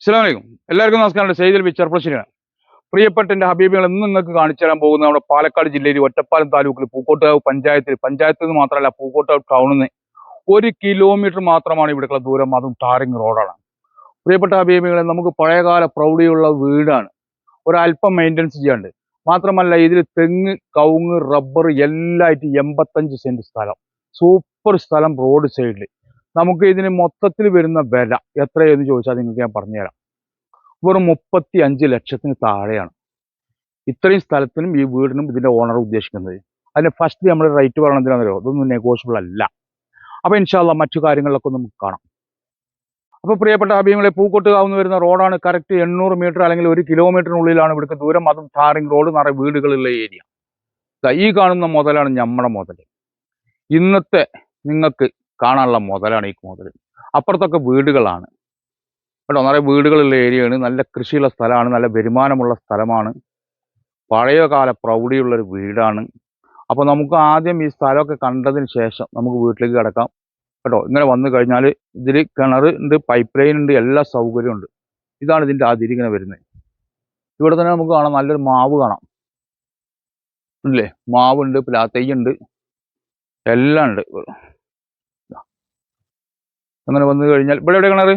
അസ്സലാമലൈക്കും എല്ലാവർക്കും നമസ്കാരം. സെയ്തൽ ബി ചെറുപ്പശ്ശേരിയാണ് പ്രിയപ്പെട്ട എന്റെ ഹബീബികൾ ഇന്ന് നിങ്ങൾക്ക് കാണിച്ചു തരാൻ പോകുന്ന നമ്മുടെ പാലക്കാട് ജില്ലയിൽ ഒറ്റപ്പാലം താലൂക്കിൽ പൂക്കോട്ടുകാവ് പഞ്ചായത്തിൽ. പഞ്ചായത്തിൽ നിന്ന് മാത്രമല്ല പൂക്കോട്ടുകാവ് ടൗണിൽ നിന്ന് ഒരു കിലോമീറ്റർ മാത്രമാണ് ഇവിടെയുള്ള ദൂരം. അതും ടാറിങ് റോഡാണ്. പ്രിയപ്പെട്ട ഹബീബികളെ നമുക്ക് പഴയകാല പ്രൗഢിയുള്ള വീടാണ്. ഒരല്പം മെയിന്റനൻസ് ചെയ്യാണ്ട് മാത്രമല്ല ഇതിൽ തെങ്ങ് കവുങ്ങ് റബ്ബർ എല്ലായിട്ട് എൺപത്തഞ്ച് സെന്റ് സ്ഥലം. സൂപ്പർ സ്ഥലം റോഡ് സൈഡിൽ നമുക്ക് ഇതിന് മൊത്തത്തിൽ വരുന്ന വില എത്രയെന്ന് ചോദിച്ചാൽ നിങ്ങൾക്ക് ഞാൻ പറഞ്ഞുതരാം. വെറും മുപ്പത്തി അഞ്ച് ലക്ഷത്തിന് താഴെയാണ്. ഇത്രയും സ്ഥലത്തിനും ഈ വീടിനും ഇതിന്റെ ഓണർ ഉദ്ദേശിക്കുന്നത്. അതിന് ഫസ്റ്റ് നമ്മൾ റേറ്റ് പറയണത് എന്തിനാണെന്നറിയോ? ഇതൊന്നും നെഗോഷ്യബിൾ അല്ല. അപ്പൊ ഇൻഷാല്ല മറ്റു കാര്യങ്ങളിലൊക്കെ നമുക്ക് കാണാം. അപ്പോൾ പ്രിയപ്പെട്ട അഭിയങ്ങളെ പൂക്കോട്ടുകാവുന്ന വരുന്ന റോഡാണ് കറക്റ്റ് എണ്ണൂറ് മീറ്റർ അല്ലെങ്കിൽ ഒരു കിലോമീറ്ററിനുള്ളിലാണ് ഇവിടുത്തെ ദൂരം. അതും ടാറിംഗ് റോഡ് നിറയെ വീടുകളുള്ള ഏരിയ ഈ കാണുന്ന മുതലാണ് നമ്മുടെ മുതൽ ഇന്നത്തെ നിങ്ങൾക്ക് കാണാനുള്ള മുതലാണ് ഈ മുതൽ അപ്പുറത്തൊക്കെ വീടുകളാണ്. കേട്ടോ നിറയെ വീടുകളുള്ള ഏരിയയാണ്. നല്ല കൃഷിയുള്ള സ്ഥലമാണ്. നല്ല വരുമാനമുള്ള സ്ഥലമാണ്. പഴയ കാല പ്രൗഢിയുള്ളൊരു വീടാണ്. അപ്പോൾ നമുക്ക് ആദ്യം ഈ സ്ഥലമൊക്കെ കണ്ടതിന് ശേഷം നമുക്ക് വീട്ടിലേക്ക് കിടക്കാം. കേട്ടോ ഇങ്ങനെ വന്നു കഴിഞ്ഞാൽ ഇതിൽ കിണർ ഉണ്ട് പൈപ്പ് ലൈൻ ഉണ്ട് എല്ലാ സൗകര്യവും ഉണ്ട്. ഇതാണ് ഇതിന്റെ അതിരിങ്ങനെ വരുന്നത്. ഇവിടെ തന്നെ നമുക്ക് കാണാം നല്ലൊരു മാവ് കാണാം. ഇല്ലേ? മാവുണ്ട് പ്ലാത്തയ്യുണ്ട് എല്ലാം ഉണ്ട്. അങ്ങനെ വന്നു കഴിഞ്ഞാൽ ഇവിടെ എവിടെ കിണർ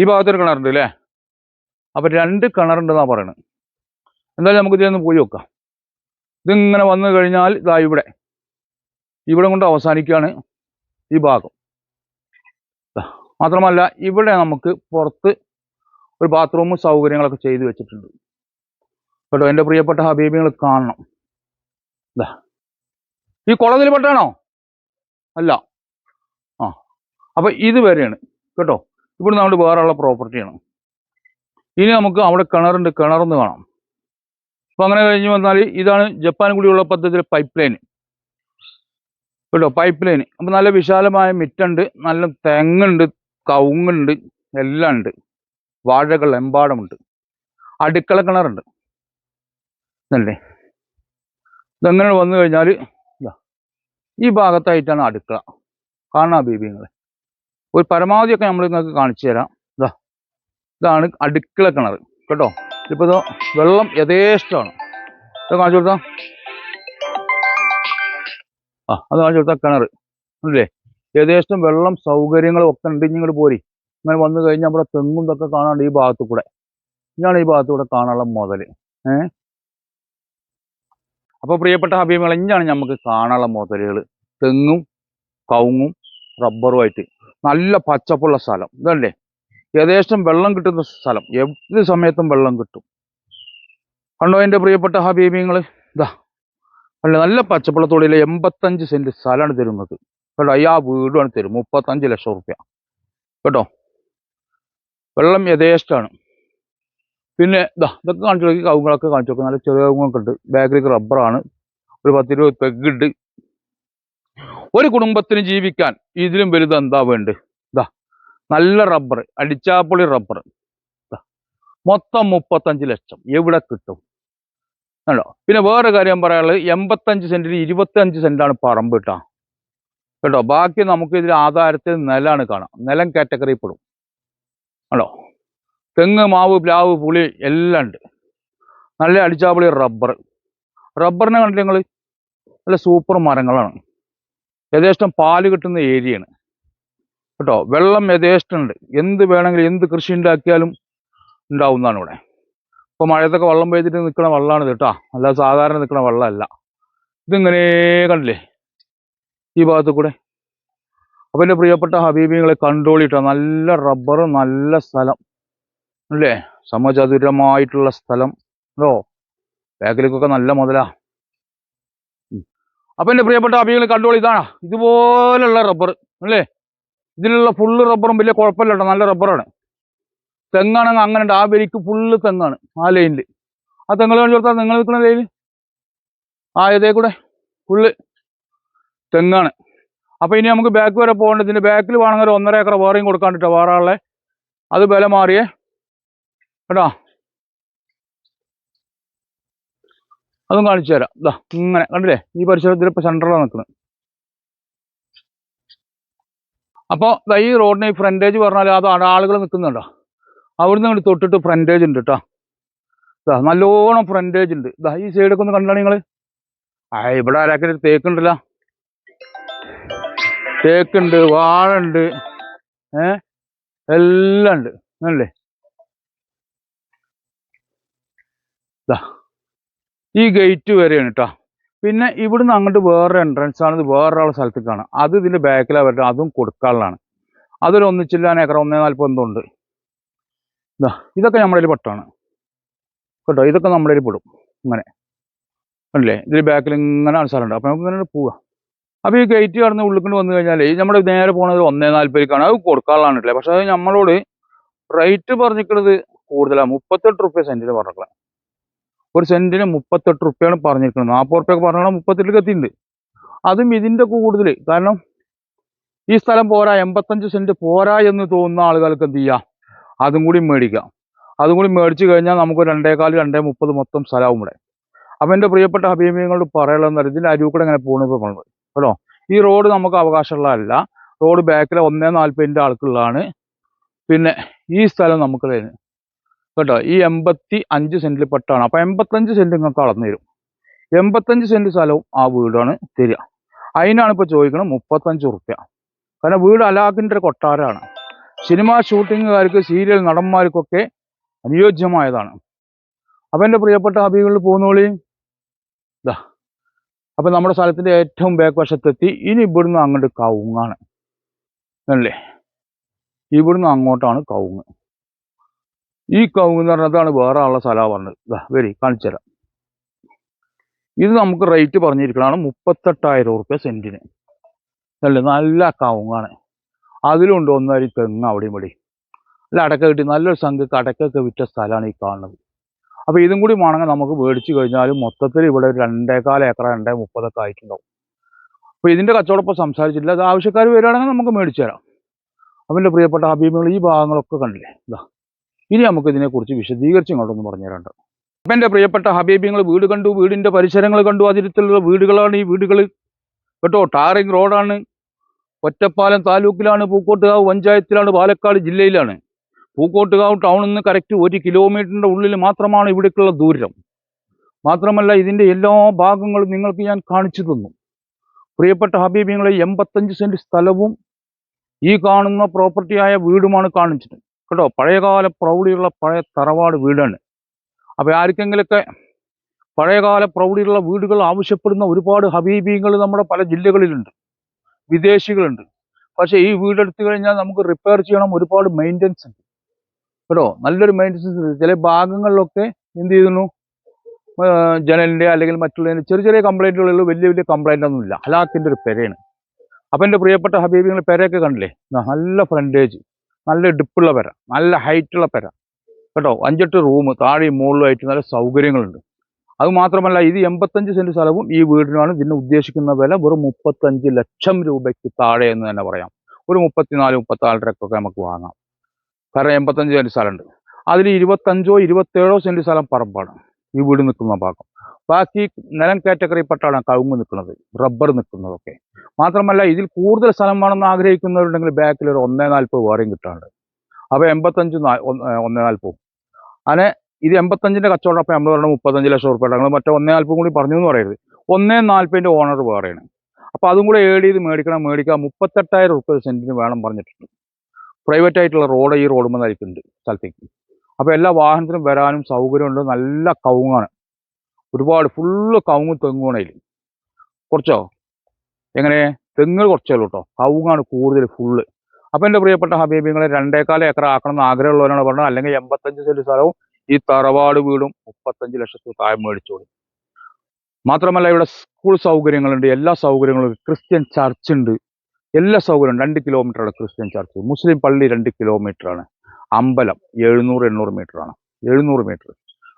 ഈ ഭാഗത്തൊരു കിണറുണ്ട് അല്ലേ അപ്പൊ രണ്ട് കിണറുണ്ടെന്നാ പറയണത് എന്തായാലും നമുക്ക് ഇതിലൊന്ന് പോയി നോക്കാം. ഇതിങ്ങനെ വന്നു കഴിഞ്ഞാൽ ഇതാ ഇവിടെ. ഇവിടെ കൊണ്ട് അവസാനിക്കുകയാണ് ഈ ഭാഗം. മാത്രമല്ല ഇവിടെ നമുക്ക് പുറത്ത് ഒരു ബാത്റൂമും സൗകര്യങ്ങളൊക്കെ ചെയ്തു വെച്ചിട്ടുണ്ട്. കേട്ടോ എന്റെ പ്രിയപ്പെട്ട ഹബീബികൾ കാണണം. ഇതാ ഈ കുളത്തിൽ പെട്ടാണോ അല്ല. അപ്പൊ ഇത് വരെയാണ്. കേട്ടോ? ഇവിടെ നമ്മൾ വേറെയുള്ള പ്രോപ്പർട്ടിയാണ് ഇനി നമുക്ക് അവിടെ കിണറുണ്ട് കിണറെന്ന് കാണാം. അപ്പോൾ അങ്ങനെ കഴിഞ്ഞ് വന്നാൽ ഇതാണ് ജപ്പാൻ കൂടിയുള്ള പദ്ധതിയിലെ പൈപ്പ് ലൈൻ കേട്ടോ? പൈപ്പ് ലൈൻ അപ്പോൾ നല്ല വിശാലമായ മിറ്റുണ്ട്. നല്ല തെങ്ങുണ്ട് കവുങ്ങുണ്ട് എല്ലാം ഉണ്ട്. വാഴകൾ എമ്പാടമുണ്ട്. അടുക്കള കിണറുണ്ട്. അല്ലേ? ഇതെങ്ങനെ വന്നു കഴിഞ്ഞാൽ ഈ ഭാഗത്തായിട്ടാണ് അടുക്കള. കാണാ ബീബിങ്ങളെ ഒരു പരമാവധിയൊക്കെ നമ്മൾ നിങ്ങൾക്ക് കാണിച്ചു തരാം. ഇതാ ഇതാണ് അടുക്കള കിണർ. കേട്ടോ? ഇപ്പോൾ ഇതോ വെള്ളം യഥേഷ്ടമാണ്. ഇത് കാണിച്ചു കൊടുത്താ? ആ അത് കാണിച്ചു കൊടുത്താ കിണർ. അല്ലേ യഥേഷ്ടം വെള്ളം സൗകര്യങ്ങളും ഒക്കെ ഉണ്ട്. ഇനി ഇങ്ങോട്ട് പോരി. ഇങ്ങനെ വന്നു കഴിഞ്ഞാൽ നമ്മുടെ തെങ്ങും ഇതൊക്കെ കാണാണ്ട് ഈ ഭാഗത്തു കൂടെ. ഇതാണ് ഈ ഭാഗത്തു കൂടെ കാണാനുള്ള മുതൽ ഏഹ് അപ്പോൾ പ്രിയപ്പെട്ട ഹബീബുകൾ ഇഞ്ഞാണ് നമുക്ക് കാണാനുള്ള മുതലുകൾ തെങ്ങും കവുങ്ങും റബ്ബറുമായിട്ട് നല്ല പച്ചപ്പുള്ള സ്ഥലം. ഇതല്ലേ? യഥേഷ്ടം വെള്ളം കിട്ടുന്ന സ്ഥലം. ഏത് സമയത്തും വെള്ളം കിട്ടും. കണ്ടോ എന്റെ പ്രിയപ്പെട്ട ഹബീബിങ്ങൾ ഇതാ അല്ല നല്ല പച്ചപ്പുള്ള തൊഴിലെ എൺപത്തഞ്ച് സെന്റ് സ്ഥലമാണ് തരുന്നത്. കേട്ടോ ഈ വീടുമാണ് തരും മുപ്പത്തഞ്ച് ലക്ഷം റുപ്യ. കേട്ടോ? വെള്ളം യഥേഷ്ടമാണ്. പിന്നെ ഇതാ ഇതൊക്കെ കാണിച്ചു നോക്കി കവുങ്ങളൊക്കെ കാണിച്ചു നോക്കി നല്ല ചെറിയ കവുങ്ങൊക്കെ ഉണ്ട്. ബാക്കിലേക്ക് റബ്ബറാണ് ഒരു പത്തിരുപത് പെഗുണ്ട് ഒരു കുടുംബത്തിന് ജീവിക്കാൻ ഇതിലും വലുത് എന്താ വേണ്ടത്? ഇതാ നല്ല റബ്ബർ അടിച്ചാപ്പൊളി റബ്ബർ മൊത്തം മുപ്പത്തഞ്ച് ലക്ഷം എവിടെ കിട്ടും? കണ്ടോ? പിന്നെ വേറെ കാര്യം പറയാനുള്ളത് എൺപത്തഞ്ച് സെന്റിൽ ഇരുപത്തഞ്ച് സെന്റാണ് പറമ്പ് കേട്ടോ കേട്ടോ ബാക്കി നമുക്ക് ഇതിൽ ആധാരത്തിൽ നിലാണ് കാണാം. നിലം കാറ്റഗറി പെടും കണ്ടോ? തെങ്ങ് മാവ് പ്ലാവ് പുളി എല്ലാം ഉണ്ട്. നല്ല അടിച്ചാപ്പൊളി റബ്ബർ റബ്ബറിനെ കണ്ടില്ല നിങ്ങൾ നല്ല സൂപ്പർ മരങ്ങളാണ്. യഥേഷ്ടം പാൽ കിട്ടുന്ന ഏരിയയാണ്. കേട്ടോ? വെള്ളം യഥേഷ്ടമുണ്ട്. എന്ത് വേണമെങ്കിലും എന്ത് കൃഷി ഉണ്ടാക്കിയാലും ഉണ്ടാവുന്നതാണ് ഇവിടെ. ഇപ്പോൾ മഴയത്തൊക്കെ വെള്ളം പെയ്തിട്ട് നിൽക്കുന്ന വെള്ളമാണ് കേട്ടോ. അല്ലാതെ സാധാരണ നിൽക്കുന്ന വെള്ളമല്ല. ഇതിങ്ങനെ കണ്ടില്ലേ? ഈ ഭാഗത്ത് കൂടെ. അപ്പം എന്റെ പ്രിയപ്പെട്ട ഹബീബിങ്ങളെ കണ്ടോളിട്ടോ നല്ല റബ്ബർ നല്ല സ്ഥലം. അല്ലേ? സമചതുരമായിട്ടുള്ള സ്ഥലം. ഓ ബാക്കിലേക്കൊക്കെ നല്ല മുതലാ. ഉം. അപ്പൊ എന്റെ പ്രിയപ്പെട്ട അഭികൾ കണ്ടോളി ഇതാണ്. ഇതുപോലുള്ള റബ്ബർ അല്ലേ? ഇതിലുള്ള ഫുള്ള് റബ്ബറും വലിയ കുഴപ്പമില്ല കേട്ടോ നല്ല റബ്ബറാണ് തെങ്ങാണെങ്കിൽ അങ്ങനെ ഉണ്ട് ആ വരിക്ക് ഫുള്ള് തെങ്ങാണ് ആ ലൈനിൽ ആ തെങ്ങൾ കാണിച്ചു കൊടുത്താൽ നിങ്ങൾ നിൽക്കുന്ന ലൈനിൽ ആ ഇതേ കൂടെ. ഫുള്ള് തെങ്ങാണ്. അപ്പൊ ഇനി നമുക്ക് ബാക്ക് വരെ പോകേണ്ടത് ഇതിന്റെ ബാക്കിൽ വേണമെങ്കിൽ ഒന്നര ഏക്കർ വേറെയും കൊടുക്കാണ്ടിട്ടോ വേറെ ആളെ. അത് വില മാറിയേ. കേട്ടോ? അതും കാണിച്ചു തരാം. ഇതാ ഇങ്ങനെ കണ്ടില്ലേ? ഈ പരിസരത്തിൽ ഇപ്പൊ സെൻട്രലാണ് നിൽക്കുന്നത്. അപ്പോൾ ഈ റോഡിന് ഈ ഫ്രണ്ടേജ് പറഞ്ഞാൽ അത് ആളുകൾ നിൽക്കുന്നുണ്ടോ അവിടുന്ന് ഇങ്ങോട്ട് തൊട്ടിട്ട് ഫ്രണ്ടേജ് ഉണ്ട് കേട്ടോ ഇതാ നല്ലോണം ഫ്രണ്ടേജ് ഉണ്ട്. ഇതാ ഈ സൈഡൊക്കെ ഒന്ന് കണ്ടാണ് നിങ്ങൾ ആ ഇവിടെ ആരാക്കി തേക്കുണ്ടല്ലോ തേക്കുണ്ട് വാഴ ഉണ്ട് ഏ? എല്ലാം ഉണ്ട്. അല്ലേ ദാ ഈ ഗേറ്റ് വരെയാണ് കേട്ടോ പിന്നെ ഇവിടുന്ന് അങ്ങോട്ട് വേറൊരു എൻട്രൻസ് ആണ്. ഇത് വേറൊരാളെ സ്ഥലത്തേക്കാണ്. അത് ഇതിന്റെ ബാക്കിലാണ് വരട്ടെ അതും കൊടുക്കാനുള്ളതാണ്. അതൊരു ഒന്നിച്ചില്ലാൻ ഏക്കർ ഒന്നേ ഉണ്ട്. ഇതാ ഇതൊക്കെ നമ്മുടെ കയ്യിൽ പെട്ടാണ് കേട്ടോ ഇതൊക്കെ നമ്മുടെ കയ്യിൽ പെടും. ഇങ്ങനെ. അല്ലേ ഇതിൽ ബാക്കിൽ ഇങ്ങനെ സ്ഥലമുണ്ട്. അപ്പം നമുക്ക് ഇങ്ങനെ പോവാം. അപ്പോൾ ഈ ഗേറ്റ് കടന്ന് ഉള്ളിക്കൊണ്ട് വന്നു കഴിഞ്ഞാൽ ഈ നമ്മുടെ നേരെ പോണത് ഒന്നേ നാൽപ്പതിലേക്കാണ് അത് കൊടുക്കാനുള്ളതാണ് പക്ഷേ അത് നമ്മളോട് റേറ്റ് പറഞ്ഞിരിക്കുന്നത് കൂടുതലാണ് മുപ്പത്തെട്ട് റുപ്യ സെന്റിന് പറഞ്ഞിട്ടുള്ളത് ഒരു സെന്റിന് മുപ്പത്തെട്ട് റുപ്യാണ് പറഞ്ഞിരിക്കുന്നത്. നാൽപ്പത് റുപ്യൊക്കെ പറഞ്ഞാൽ മുപ്പത്തെട്ടിലേക്ക് എത്തിയിട്ടുണ്ട്. അതും ഇതിന്റെ കൂടുതൽ. കാരണം ഈ സ്ഥലം പോരാ എൺപത്തഞ്ച് സെന്റ് പോരാ എന്ന് തോന്നുന്ന ആളുകൾക്ക് എന്ത് ചെയ്യാം? അതും കൂടി മേടിക്കാം. അതും കൂടി മേടിച്ചു കഴിഞ്ഞാൽ നമുക്ക് രണ്ടേകാൽ രണ്ടേ മുപ്പത് മൊത്തം സ്ഥലവും ഇവിടെ. അപ്പം എന്റെ പ്രിയപ്പെട്ട ഹബീബിങ്ങളോട് പറയാനുള്ളത് ഇതിന്റെ അരിവ് കൂടെ ഇങ്ങനെ പോകുന്നത് ഇപ്പോൾ കേട്ടോ? ഈ റോഡ് നമുക്ക് അവകാശമുള്ളതല്ല. റോഡ് ബാക്കിലെ ഒന്നേ നാൽപ്പതിന്റെ ആൾക്കുള്ളതാണ്. പിന്നെ ഈ സ്ഥലം നമുക്ക് തരുന്നത് കേട്ടോ? ഈ എൺപത്തി അഞ്ച് സെന്റിൽ പെട്ടാണ്. അപ്പൊ എൺപത്തഞ്ച് സെന്റ് നിങ്ങൾക്ക് അളന്നു തരും. എൺപത്തഞ്ച് സെന്റ് സ്ഥലവും ആ വീടാണ് തരിക. അതിനാണ് ഇപ്പൊ ചോദിക്കുന്നത് മുപ്പത്തഞ്ച് റുപ്യ കാരണം വീട് അലാഖിന്റെ ഒരു കൊട്ടാരമാണ്. സിനിമാ ഷൂട്ടിങ്ങുകാർക്ക് സീരിയൽ നടന്മാർക്കൊക്കെ അനുയോജ്യമായതാണ്. അപ്പൊ എന്റെ പ്രിയപ്പെട്ട ഹബീബികളിൽ പോകുന്നോളി ഇതാ അപ്പൊ നമ്മുടെ സ്ഥലത്തിന്റെ ഏറ്റവും ബാക്ക് വശത്തെത്തി. ഇനി ഇവിടുന്ന് അങ്ങോട്ട് കവുങ്ങാണ്. അല്ലേ? ഇവിടുന്ന് അങ്ങോട്ടാണ് കവുങ്ങ്. ഈ കവുങ്ങ് എന്ന് പറഞ്ഞാൽ അതാണ് വേറെ ആളുടെ സ്ഥലമാണ് പറഞ്ഞത്. ഇതാ വരി കാണിച്ചു തരാം. ഇത് നമുക്ക് റേറ്റ് പറഞ്ഞിരിക്കണതാണ് മുപ്പത്തെട്ടായിരം റുപ്യ സെന്റിന് അല്ലേ നല്ല കവുങ്ങാണ് അതിലുണ്ട് ഒന്നരി തെങ്ങ് അവിടെയും ഇവിടെ അല്ല അടക്ക കിട്ടി നല്ലൊരു സംഖ്യക്ക് അടക്കൊക്കെ വിറ്റ സ്ഥലമാണ് ഈ കാണുന്നത്. അപ്പോൾ ഇതും കൂടി വേണമെങ്കിൽ നമുക്ക് മേടിച്ചു കഴിഞ്ഞാൽ മൊത്തത്തിൽ ഇവിടെ ഒരു രണ്ടേകാൽ ഏക്കർ രണ്ടേ മുപ്പതൊക്കെ ആയിട്ടുണ്ടാവും. ഇതിന്റെ കച്ചവടം ഇപ്പോൾ സംസാരിച്ചിട്ടില്ല. അത് ആവശ്യക്കാർ വരികയാണെങ്കിൽ നമുക്ക് മേടിച്ചു തരാം. അവന്റെ പ്രിയപ്പെട്ട അഭിമുഖങ്ങൾ ഈ ഭാഗങ്ങളൊക്കെ കണ്ടില്ലേ? ഇതാ ഇനി നമുക്ക് ഇതിനെക്കുറിച്ച് വിശദീകരിച്ച് ഇങ്ങോട്ടൊന്ന് പറഞ്ഞു തരണ്ട അപ്പം എന്റെ പ്രിയപ്പെട്ട ഹബീബിങ്ങൾ വീട് കണ്ടു വീടിന്റെ പരിസരങ്ങൾ കണ്ടു. അതിരത്തിലുള്ള വീടുകളാണ് ഈ വീടുകൾ. കേട്ടോ ടാറിങ് റോഡാണ്. ഒറ്റപ്പാലം താലൂക്കിലാണ് പൂക്കോട്ടുകാവ് പഞ്ചായത്തിലാണ് പാലക്കാട് ജില്ലയിലാണ്. പൂക്കോട്ടുകാവ് ടൗണിൽ നിന്ന് കറക്റ്റ് ഒരു കിലോമീറ്ററിന്റെ ഉള്ളിൽ മാത്രമാണ് ഇവിടേക്കുള്ള ദൂരം. മാത്രമല്ല ഇതിന്റെ എല്ലാ ഭാഗങ്ങളും നിങ്ങൾക്ക് ഞാൻ കാണിച്ചു തന്നു. പ്രിയപ്പെട്ട ഹബീബിങ്ങളെ എൺപത്തഞ്ച് സെന്റ് സ്ഥലവും ഈ കാണുന്ന പ്രോപ്പർട്ടിയായ വീടുമാണ് കാണിച്ചത്. കേട്ടോ? പഴയകാല പ്രൗഢിയുള്ള പഴയ തറവാട് വീടാണ്. അപ്പോൾ ആർക്കെങ്കിലൊക്കെ പഴയകാല പ്രൗഢിയുള്ള വീടുകൾ ആവശ്യപ്പെടുന്ന ഒരുപാട് ഹബീബീങ്ങൾ നമ്മുടെ പല ജില്ലകളിലുണ്ട്. വിദേശികളുണ്ട്. പക്ഷേ ഈ വീടെടുത്ത് കഴിഞ്ഞാൽ നമുക്ക് റിപ്പയർ ചെയ്യണം ഒരുപാട് മെയിന്റനൻസ് ഉണ്ട്. കേട്ടോ? നല്ലൊരു മെയിന്റനൻസ് ഉണ്ട്. ചില ഭാഗങ്ങളിലൊക്കെ എന്ത് ചെയ്യുന്നു? ജനലിന്റെ അല്ലെങ്കിൽ മറ്റുള്ളതിന്റെ ചെറിയ ചെറിയ കംപ്ലൈന്റുകളുള്ളൂ വലിയ വലിയ കംപ്ലൈന്റ് ഒന്നുമില്ല. ഹലാക്കിന്റെ ഒരു പെരയാണ്. അപ്പം എന്റെ പ്രിയപ്പെട്ട ഹബീബിങ്ങൾ പെരയൊക്കെ കണ്ടില്ലേ? നല്ല ഫ്രണ്ടേജ് നല്ല ഇടുപ്പുള്ള പെര നല്ല ഹൈറ്റുള്ള പെര. കേട്ടോ? അഞ്ചെട്ട് റൂം താഴെയും മുകളിലുമായിട്ട് നല്ല സൗകര്യങ്ങളുണ്ട്. അത് മാത്രമല്ല ഇത് എൺപത്തഞ്ച് സെന്റ് സ്ഥലവും ഈ വീടിനാണ് ഇതിന് ഉദ്ദേശിക്കുന്ന വില വെറും മുപ്പത്തഞ്ച് ലക്ഷം രൂപയ്ക്ക് താഴെ എന്ന് തന്നെ പറയാം. ഒരു മുപ്പത്തിനാല് മുപ്പത്താറരക്കൊക്കെ നമുക്ക് വാങ്ങാം. കാരണം എൺപത്തഞ്ച് സെന്റ് സ്ഥലമുണ്ട്. അതിൽ ഇരുപത്തഞ്ചോ ഇരുപത്തേഴോ സെന്റ് സ്ഥലം പറമ്പാണ്. ഈ വീട് നിൽക്കുന്ന ഭാഗം. ബാക്കി നിലം കാറ്റഗറിപ്പെട്ടാണ് കവുങ്ങ് നിൽക്കുന്നത് റബ്ബർ നിൽക്കുന്നതൊക്കെ മാത്രമല്ല ഇതിൽ കൂടുതൽ സ്ഥലം വേണമെന്ന് ആഗ്രഹിക്കുന്നവരുണ്ടെങ്കിൽ ബാക്കിൽ ഒരു ഒന്നേ നാൽപ്പത് വേറെയും കിട്ടാറുണ്ട് അപ്പോൾ എൺപത്തഞ്ച് ഒന്ന് നാൽപ്പതും. അങ്ങനെ ഇത് എൺപത്തഞ്ചിന്റെ കച്ചവടം അപ്പോൾ നമ്മൾ പറഞ്ഞ മുപ്പത്തഞ്ച് ലക്ഷം ഉറുപ്പ ഞങ്ങൾ മറ്റേ ഒന്നേ നാൽപ്പതും കൂടി പറഞ്ഞു എന്ന് പറയരുത്. ഒന്നേ നാൽപ്പതിന്റെ ഓണർ വേറെയാണ്. അപ്പോൾ അതും കൂടെ ഏഡ് ചെയ്ത് മേടിക്കണം മേടിക്കാം മുപ്പത്തെട്ടായിരം ഉറുപ്പ സെന്റിന് വേണം പറഞ്ഞിട്ടുണ്ട്. പ്രൈവറ്റ് ആയിട്ടുള്ള റോഡ് ഈ റോഡ് നയിക്കുന്നുണ്ട് സ്ഥലത്തേക്ക്. അപ്പോൾ എല്ലാ വാഹനത്തിനും വരാനും സൗകര്യമുണ്ട്. നല്ല കവുങ്ങാണ്. ഒരുപാട് ഫുള്ള് കവുങ്ങും തെങ്ങുമാണ് അതിൽ കുറച്ചോ? എങ്ങനെ? തെങ്ങ് കുറച്ചേ കേട്ടോ കവുങ്ങാണ് കൂടുതൽ ഫുള്ള് അപ്പം എന്റെ പ്രിയപ്പെട്ട ഹബീബിങ്ങളെ രണ്ടേക്കാല ഏക്കർ ആക്കണം എന്ന് ആഗ്രഹമുള്ളവരാണ് പറഞ്ഞത്. അല്ലെങ്കിൽ എൺപത്തഞ്ച് സെന്റ് സ്ഥലവും ഈ തറവാട് വീടും മുപ്പത്തഞ്ച് ലക്ഷത്തിൽ താഴെ മേടിച്ചോളി. മാത്രമല്ല ഇവിടെ സ്കൂൾ സൗകര്യങ്ങളുണ്ട് എല്ലാ സൗകര്യങ്ങളും ക്രിസ്ത്യൻ ചർച്ച് ഉണ്ട്. എല്ലാ സൗകര്യവും രണ്ട് കിലോമീറ്ററാണ് ക്രിസ്ത്യൻ ചർച്ച് മുസ്ലിം പള്ളി രണ്ട് കിലോമീറ്ററാണ് അമ്പലം എഴുന്നൂറ് എണ്ണൂറ് മീറ്ററാണ് എഴുന്നൂറ് മീറ്റർ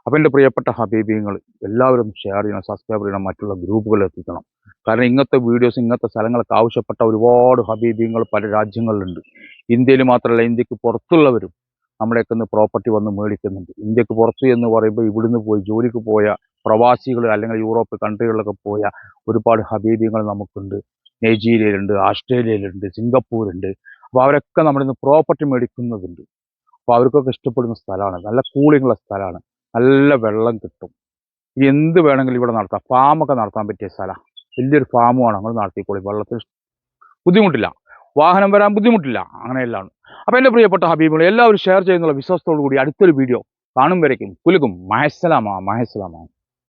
അപ്പം എന്റെ പ്രിയപ്പെട്ട ഹബീബിങ്ങൾ എല്ലാവരും ഷെയർ ചെയ്യണം സബ്സ്ക്രൈബ് ചെയ്യണം മറ്റുള്ള ഗ്രൂപ്പുകളിൽ എത്തിക്കണം. കാരണം ഇങ്ങനത്തെ വീഡിയോസ് ഇങ്ങനത്തെ സ്ഥലങ്ങളൊക്കെ ആവശ്യപ്പെട്ട ഒരുപാട് ഹബീബിങ്ങൾ പല രാജ്യങ്ങളിലുണ്ട്. ഇന്ത്യയിൽ മാത്രമല്ല ഇന്ത്യയ്ക്ക് പുറത്തുള്ളവരും നമ്മുടെയൊക്കെ ഒന്ന് പ്രോപ്പർട്ടി വന്ന് മേടിക്കുന്നുണ്ട്. ഇന്ത്യയ്ക്ക് പുറത്ത് എന്ന് പറയുമ്പോൾ ഇവിടുന്ന് പോയി ജോലിക്ക് പോയ പ്രവാസികൾ അല്ലെങ്കിൽ യൂറോപ്പ് കൺട്രികളിലൊക്കെ പോയ ഒരുപാട് ഹബീബിങ്ങൾ നമുക്കുണ്ട്. നൈജീരിയയിലുണ്ട് ആസ്ട്രേലിയയിലുണ്ട് സിംഗപ്പൂരുണ്ട്. അപ്പോൾ അവരൊക്കെ നമ്മുടെ ഇന്ന് പ്രോപ്പർട്ടി മേടിക്കുന്നതുണ്ട്. അപ്പോൾ അവർക്കൊക്കെ ഇഷ്ടപ്പെടുന്ന സ്ഥലമാണ്. നല്ല കൂളിങ്ങുള്ള സ്ഥലമാണ്. നല്ല വെള്ളം കിട്ടും. എന്ത് വേണമെങ്കിലും ഇവിടെ നടത്താം. ഫാമൊക്കെ നടത്താൻ പറ്റിയ സ്ഥലമാണ് വലിയൊരു ഫാമുമാണ് നമ്മൾ നടത്തിക്കോളി. വെള്ളത്തിന് ബുദ്ധിമുട്ടില്ല. വാഹനം വരാൻ ബുദ്ധിമുട്ടില്ല. അങ്ങനെയെല്ലാം അപ്പോൾ എന്റെ പ്രിയപ്പെട്ട ഹബീബുകൾ എല്ലാവരും ഷെയർ ചെയ്യുന്നുള്ള വിശ്വാസത്തോടു കൂടി അടുത്തൊരു വീഡിയോ കാണും വരയ്ക്കും. കുലുക്കും മഹസ്സലാമ മഹസ്സലാമ